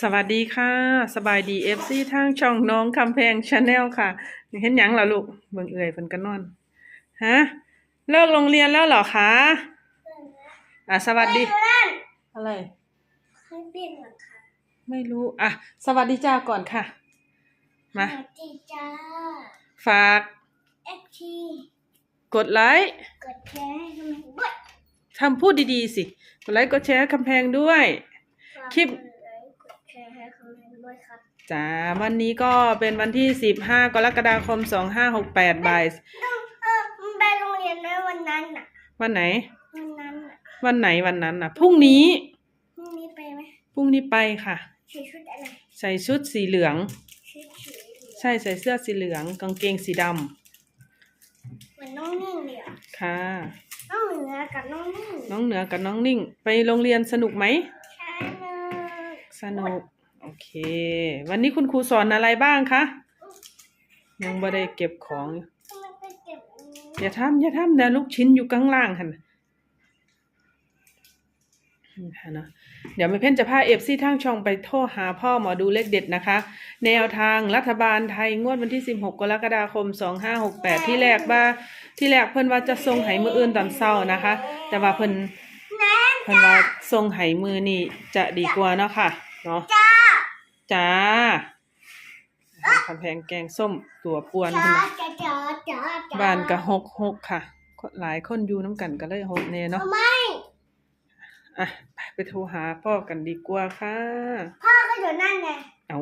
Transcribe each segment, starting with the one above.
สวัสดีค่ะ สบายดีเอฟซีทางช่องน้องคำแพงชาแนลค่ะ เห็นหยังล่ะลูกเบิ่งเอ่ยเพิ่นก็นอนฮะเลิกโรงเรียนแล้วเหรอคะอะสวัสดี อะไรเคยเป็นเหรอคะไม่รู้อะสวัสดีจ้าก่อนค่ะ มา สวัสดีจ้าฝากเอ็กทีกดไลค์กดแชร์ให้ทำไมด้วยทำพูดดีๆสิ กดไลค์กดแชร์คำแพงด้วยฝากคลิปกดไลค์กดแชร์ให้คำแพง ด้วยครับ จ้าวันนี้ก็เป็นวันที่15กรกฎาคม2568บ่ายต้องเออมันไปโรงเรียนด้วยวันนั้นน่ะ วันไหน วันนั้นน่ะวันไหนวันนั้นน่ะพรุ่งนี้พรุ่งนี้ไปไหมพรุ่งนี้ไปค่ะ ใส่ชุดอะไรใส่ชุดสีเหลือง ชุดสีเหลืองใช่ใส่เสื้อสีเหลืองกางเกงสีดเหมือนน้องนิ่งเลยอะำค่ะ น้องเหนือกับน้องนิ่งน้องเหนือกับน้องนิ่ง ไปโรงเรียนสนุกไหมใช่เลยสนุก โอเค วันนี้คุณครูสอนอะไรบ้างคะ ยังไม่ได้เก็บของทำไมไปเก็บอันนี้อย่าทำอย่าทำเดี๋ยวลูกชิ้นอยู่ข้างล่างค่ะนะเดี๋ยวแม่เพ่นจะพาเอฟซีทางช่องไปโทรหาพ่อหมอดูเลขเด็ดนะคะ แนวทางรัฐบาลไทยงวดวันที่ 16 กรกฎาคม 2568 ที่แรกว่าที่แรกเพิ่นว่าจะส่งไหมืออื่นตอนเช้านะคะ แต่ว่าเพิ่นเพิ่นว่าส่งไหมือนี่จะดีกว่าเนาะค่ะเนาะ จ้าจ้าคำแพงแกงส้มตัวป่วนจ้าเพิ่นน่ะจ้าจ้าจ้าจ้าบ้านก็หกหกค่ะ หลายคนอยู่น้ำกันก็เลยหกเน่เนาะทำไมอะไปไปโทรหาพ่อกันดีกว่าค่ะ พ่อก็อยู่นั่นไงเอา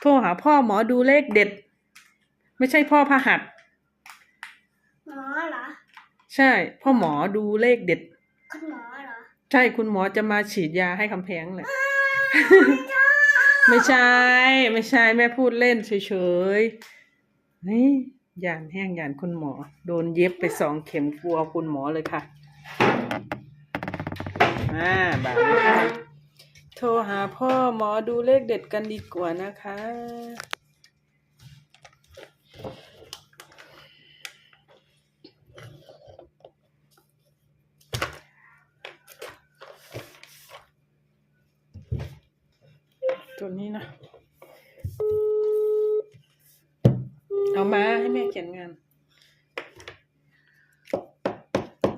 โทรหาพ่อหมอดูเลขเด็ด ไม่ใช่พ่อพหัสหมอเหรอ ใช่ พ่อหมอดูเลขเด็ด คุณหมอเหรอ ใช่คุณหมอจะมาฉีดยาให้คำแพงเลย ไม่ใช่ ไม่ใช่แม่พูดเล่นเฉยๆนี่ยานแห้งยานคุณหมอ โดนเย็บไปสองเข็มกลัวคุณหมอเลยค่ะอ่าแบบนี้โทรหาพ่อหมอดูเลขเด็ดกันดีกว่านะคะ ตัวนี้นะ เอามาให้แม่เขียนงาน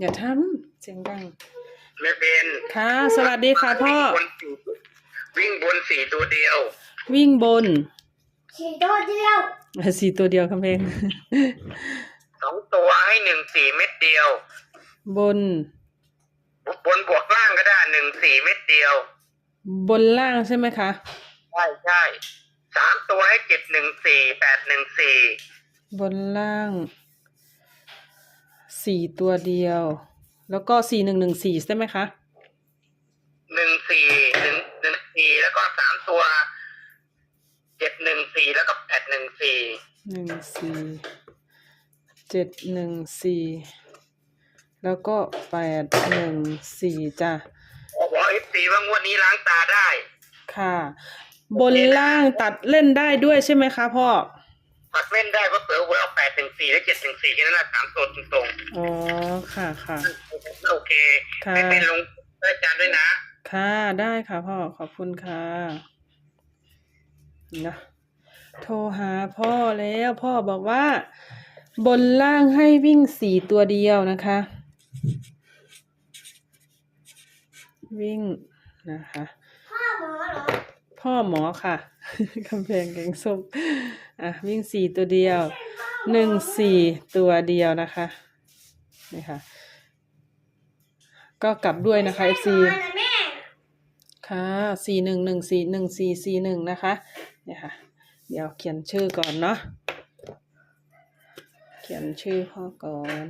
อย่าทำเสียงดังแม่เป็นค่ะ สวัสดีค่ะพ่อ วิ่งบนสี่วิ่งบนสี่ตัวเดียว วิ่งบนฉีดตัวเดียวสี่ตัวเดียวคำเพลงสองตัวให้หนึ่งสี่เม็ดเดียว บน บนบวกล่างก็ได้หนึ่งสี่เม็ดเดียว บนล่างใช่ไหมคะ ใช่ใช่สามตัวให้เจ็ดหนึ่งสี่แปดหนึ่งสี่บนล่างสี่ตัวเดียว แล้วก็สี่หนึ่งหนึ่งสี่ใช่ไหมคะหนึ่งสี่หนึ่งหนึ่งสี่แล้วก็สามตัวเจ็ดหนึ่งสี่แล้วก็แปดหนึ่งสี่หนึ่งสี่เจ็ดหนึ่งสี่แล้วก็แปดหนึ่งสี่จ้ะ บอกเอฟซีว่างวดนี้ล้างตาได้ ค่ะ บนล่างตัดเล่นได้ด้วยใช่ไหมคะพ่อปัดเล่นได้เพราะเสือหวยเอาแปดหนึ่งสี่และเจ็ดหนึ่งสี่แค่นั้นแหละสามตัวตรงอ๋อค่ะค่ะๆโอเคค่ะไม่เป็นลงอาจารย์ด้วยนะ ค่ะได้ค่ะพ่อขอบคุณค่ะนะโทรหาพ่อแล้วพ่อบอกว่า บนล่างให้วิ่งสี่ตัวเดียวนะคะ วิ่งนะคะ พ่อหมอเหรอ พ่อหมอค่ะ กำแพงแกงส้มอะวิ่งสี่ตัวเดียวหนึ่งสี่ตัวเดียวนะคะนี่ค่ะ ก็กลับด้วยนะคะ FC หมอนะแม่ค่ะสี่หนึ่งหนึ่งสี่หนึ่งสี่สี่หนึ่งนะคะเนี่ยค่ะ เดี๋ยวเขียนชื่อก่อนเนาะเขียนชื่อพ่อก่อน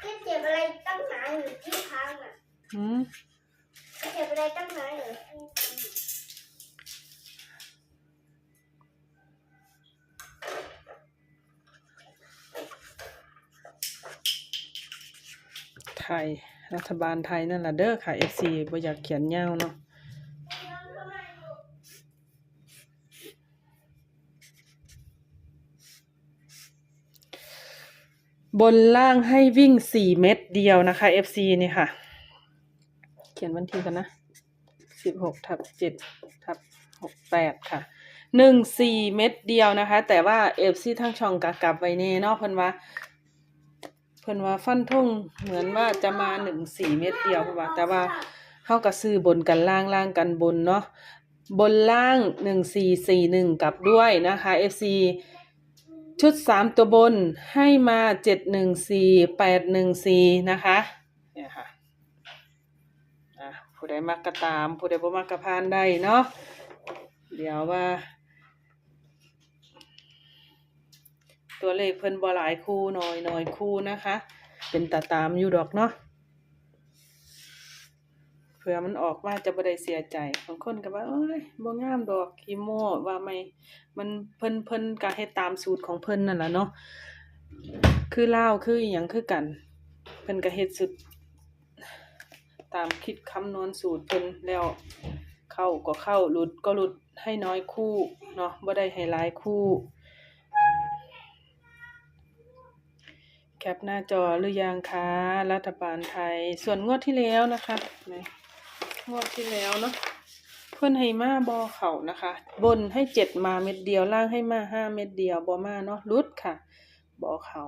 พี่เจ็บอะไรตั้งหนาอยู่ที่พัง อืมเจ็บอะไรตั้งนาอยู่ที่พังไทย รัฐบาลไทยนั่นแหละเด้อค่ะ FC บ่อยากเขียนยาวเนาะบนล่างให้วิ่งสี่เม็ดเดียวนะคะ FC นี่ค่ะ ขียนวันที่กันนะสิบหกทับเจ็ดทับหกแปดค่ะหนึ่งสี่เม็ดเดียวนะคะ แต่ว่า FC ทั้งช่องกะกลับไว้เน่เนาะเพิ่นว่า เพิ่นว่าฟันทุ่งเหมือนว่าจะมาหนึ่งสี่เม็ดเดียวเพิ่นว่า แต่ว่าเข้ากับซื้อบนกันล่างล่างกันบนเนาะบนล่างหนึ่งสี่สี่หนึ่งกลับด้วยนะคะ FC ชุดสามตัวบนให้มาเจ็ดหนึ่งสี่แปดหนึ่งสี่นะคะ ผู้ใดมักกระตาม ผู้ใดบ่มักกระพานได้เนาะเดี๋ยวว่า ตัวเลขเพิ่นบ่หลายคู่น้อยน้อยคู่นะคะ เป็นตาตามอยู่ดอกเนาะเผื่อมันออกมาจะบ่ได้เสียใจบางคนก็ว่าเอ้ยบ่งามดอกคีโมว่าไม่มันเพิ่นเพิ่นก็เฮ็ดตามสูตรของเพิ่นนั่นล่ะเนาะคือเล่าคืออีหยังคือกัน เพิ่นก็เฮ็ดสุด ตามคิดคำนวณสูตรเพิ่นแล้ว เข้าก็เข้าหลุดก็หลุดให้น้อยคู่เนาะบ่ได้ให้หลายคู่แคปหน้าจอหรือยังคะรัฐบาลไทย ส่วนงวดที่แล้วนะคะงวดที่แล้วเนาะเพื่อนให้มาบอเข่านะคะ บนให้เจ็ดมาเม็ดเดียวล่างให้มาห้าเม็ดเดียวบอมาเนาะรุดค่ะ บอเข่า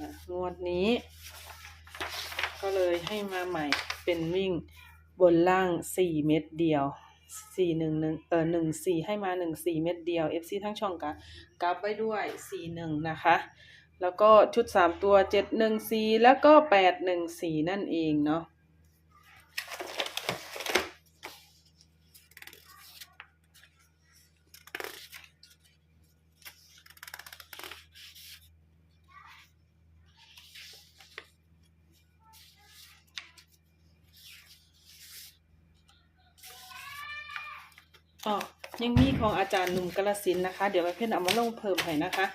อะงวดนี้ ก็เลยให้มาใหม่ เป็นวิ่งบนล่างสี่เม็ดเดียวสี่หนึ่งหนึ่งเออหนึ่งสี่ให้มาหนึ่งสี่เม็ดเดียว FC ทั้งช่องกะกลับไว้ด้วยสี่หนึ่งนะคะ แล้วก็ชุดสามตัวเจ็ดหนึ่งสี่แล้วก็แปดหนึ่งสี่นั่นเองเนาะ อ๋อยังมีของอาจารย์หนุ่มกาลสินนะคะ เดี๋ยวแม่เพ่นเอามาลงเพิ่มให้นะคะ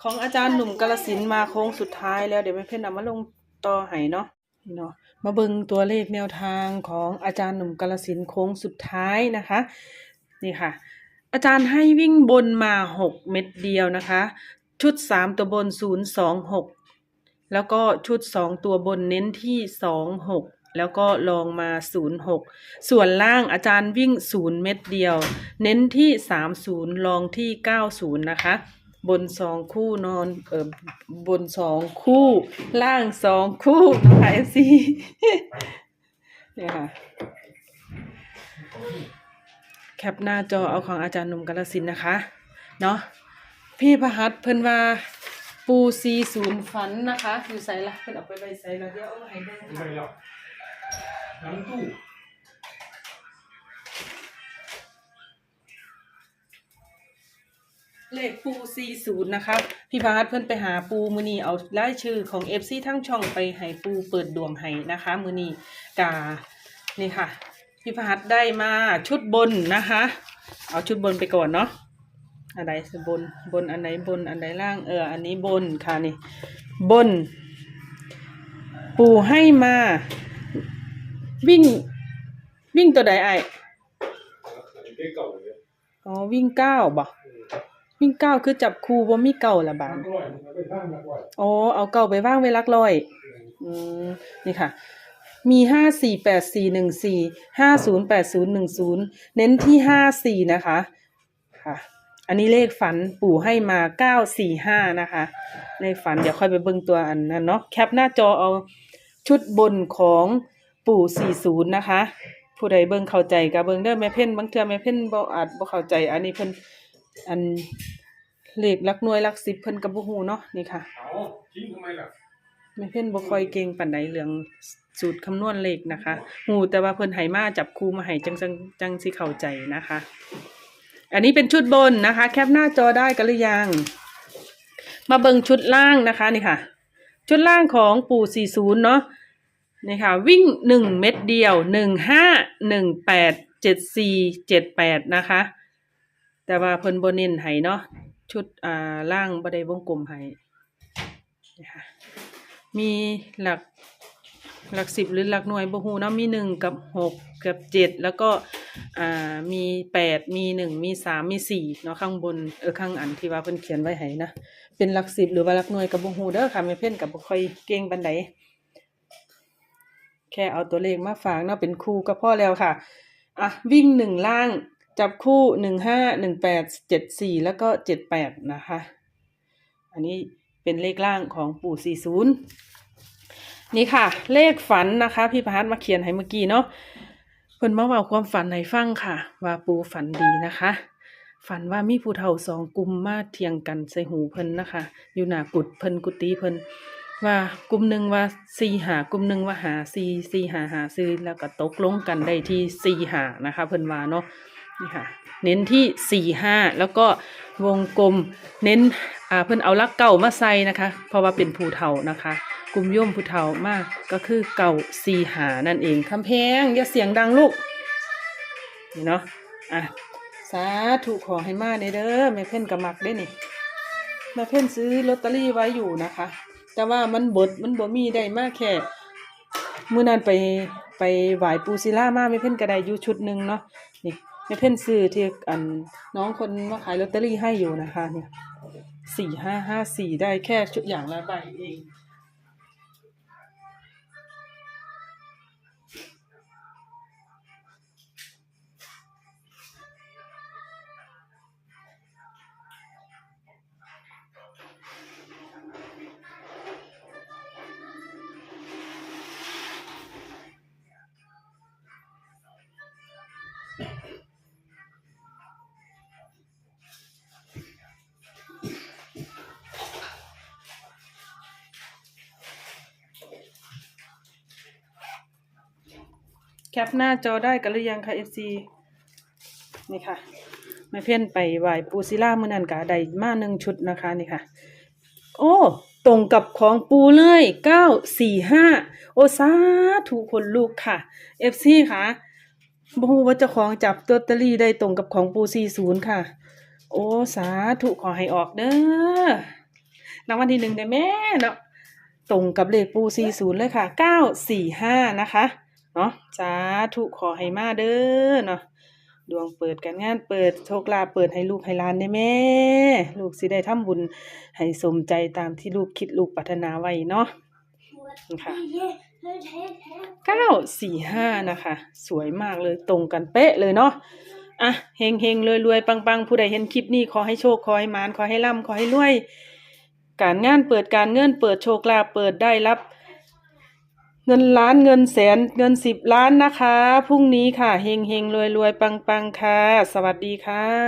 ของอาจารย์หนุ่มกาลสินมาโค้งสุดท้ายแล้วเดี๋ยวแม่เพ่นเอามาลงต่อให้เนาะนี่เนาะมาเบิ่งตัวเลขแนวทางของอาจารย์หนุ่มกาลสินโค้งสุดท้ายนะคะ นี่ค่ะ อาจารย์ให้วิ่งบนมาหกเม็ดเดียวนะคะ ชุดสามตัวบนศูนย์สองหกแล้วก็ชุดสองตัวบนเน้นที่สองหก แล้วก็ลองมาศูนย์หกส่วนล่างอาจารย์วิ่งศูนย์เม็ดเดียว เน้นที่สามศูนย์ลองที่เก้าศูนย์นะคะ บนสองคู่นอนเออบนสองคู่ ล่างสองคู่นะคะเอฟซีเนี่ยค่ะแคปหน้าจอเอาของอาจารย์หนุ่มกาลสินนะคะ เนาะพี่พหัสเพิ่นว่าปูซีศูนย์ฝันนะคะ อยู่ใส่ละเพิ่นเอาไปไว้ใส่ละเดี๋ยวเอาให้เบิ่งไม่ หรอกน้ำตู้เลขปูซีศูนะคะ พี่พหัสเพิ่นไปหาปูมือนีเอารายชื่อของเอฟซีทั้งช่องไปให้ปูเปิดดวงให้นะคะ มือนีกานี่ค่ะ พี่พหัสได้มาชุดบนนะคะ เอาชุดบนไปก่อนเนาะอันใดบนบนอันไหนบนอันไหนล่างเออ อันนี้บนค่ะนี่ บน ปูให้มา วิ่ง วิ่งตัวใดไออันนี้เก่าเลยอ๋อวิ่งเก้าบ่วิ่งเก้าคือจับคู่บ่มีเก่าละบาดน้ำร้อยมันเป็นข้างมากกว่าอ๋อเอาเก่าไปว่างไว้หลักร้อยอืมนี่ค่ะ มีห้าสี่แปดสี่หนึ่งสี่ห้าศูนย์แปดศูนย์หนึ่งศูนย์เน้นที่ห้าสี่นะคะค่ะ อันนี้เลขฝันปู่ให้มาเก้าสี่ห้านะคะเลขฝันเดี๋ยวค่อยไปเบิ่งตัวอันนั้นเนาะแคปหน้าจอเอาชุดบนของ ปู่สี่ศูนย์นะคะ ผู้ใดเบิ่งเข้าใจก็เบิ่งเด้อแม่เพ่นบางเทื่อแม่เพ่นบ่อาจบ่เข้าใจ อันนี้เพิ่นอันเลขลักหน่วยลักสิบเพิ่นก็บ่ฮู้เนาะนี่ค่ะเอาทิ้งทำไมล่ะไม่เพ่นบ่ค่อยเก่งปานใดเรื่องสูตรคำนวณเลขนะคะฮู้แต่ว่าเพิ่นให้มาจับคู่มาให้จังจังจังสิเข้าใจนะคะ อันนี้เป็นชุดบนนะคะ แคปหน้าจอได้กันหรือยังมาเบิ่งชุดล่างนะคะนี่ค่ะ ชุดล่างของปู่40เนาะ นี่ค่ะวิ่งหนึ่งเม็ดเดียวหนึ่งห้าหนึ่งแปดเจ็ดสี่เจ็ดแปดนะคะ แต่ว่าเพิ่นบ่เน้นให้เนาะชุดอ่าล่างบได้วงกลมให้นี่ค่ะมีหลักหลักสิบหรือหลักหน่วยบ่ฮู้เนาะมีหนึ่งกับหกกับเจ็ดแล้วก็อ่ามีแปดมีหนึ่งมีสามมีสี่เนาะข้างบนเออข้างอันที่ว่าเพิ่นเขียนไว้ให้นะเป็นหลักสิบหรือว่าหลักหน่วยกับบ่ฮู้เด้อค่ะแม่เพ่นกับบ่ค่อยเก่งปานใด แค่เอาตัวเลขมาฝากเนาะเป็นคู่ก็พอแล้วค่ะ อะ วิ่งหนึ่งล่างจับคู่หนึ่งห้าหนึ่งแปดเจ็ดสี่แล้วก็เจ็ดแปดนะคะ อันนี้เป็นเลขล่างของปู่สี่ศูนย์นี่ค่ะ เลขฝันนะคะ พี่พาร์ทมาเขียนให้เมื่อกี้เนาะเพิ่นมาว้าความฝันให้ฟังค่ะ ว่าปูฝันดีนะคะ ฝันว่ามีผู้เฒ่าสองกลุ่มมาเถียงกันใส่หูเพิ่นนะคะ อยู่หน้ากุดเพิ่นกุฏิเพิ่น ว่ากลุ่มหนึ่งว่าสี่หากลุ่มหนึ่งว่าหาสี่สี่หาหาซื้อแล้วก็ตกลงกันได้ที่สี่หานะคะเพิ่นว่าเนาะนี่ค่ะเน้นที่สี่ห้าแล้วก็วงกลมเน้นอ่าเพิ่นเอาลักเก่ามาใส่นะคะ เพราะว่าเป็นผู้เฒ่านะคะกลุ่มย่อมผู้เฒ่ามากก็คือเก่าสีหานั่นเองคำแพงอย่าเสียงดังลูกนี่เนาะอะสาธุขอให้มาในเด้อแม่เพ่นกับมักได้นี่แม่เพ่นซื้อลอตเตอรี่ไว้อยู่นะคะ แต่ว่ามันบดมันบ่มีได้มากแค่เมื่อนั้นไปไปไหวปูซิล่ามาไม่เพ่นก็ไดอยู่ชุดหนึ่งเนาะนี่ไม่เพ่นซื้อที่อันน้องคนมาขายลอตเตอรี่ให้อยู่นะคะเนี่ยสี่ห้าห้าสี่ได้แค่ชุดอย่างละใบเอง แคปหน้าจอได้กันหรือยังคะ FC นี่ค่ะแม่เพ่นไปไหวปูศิล่ามื้อนันกะได้มาหนึ่งชุดนะคะนี่ค่ะ โอ้ตรงกับของปูเลยเก้าสี่ห้าโอสาถูกคนลูกค่ะ FC ค่ะบ่ฮู้ว่าเจ้าของจับตัวตอรี่ได้ตรงกับของปูสี่ศูนย์ค่ะ โอ้สาธุขอให้ออกเด้อรางวัลที่หนึ่งได้แม่เนาะตรงกับเลขปูสี่ศูนย์เลยค่ะเก้าสี่ห้านะคะ เนาะสาธุขอให้มาเด้อเนาะดวงเปิดการงานเปิดโชคลาภเปิดให้ลูกให้หลานได้แม่ลูกสิได้ทำบุญให้สมใจตามที่ลูกคิดลูกปรารถนาไว้เนาะค่ะเก้าสี่ห้านะคะ สวยมากเลยตรงกันเป๊ะเลยเนาะอะเฮงเฮงรวยรวยปังปังผู้ใดเห็นคลิปนี้ขอให้โชคขอให้มานขอให้ร่ำขอให้รวย การงานเปิดการเงินเปิดโชคลาภเปิดได้รับ เงินล้านเงินแสนเงินสิบล้านนะคะ พรุ่งนี้ค่ะเฮงเฮงรวยรวยปังปังค่ะ สวัสดีค่ะ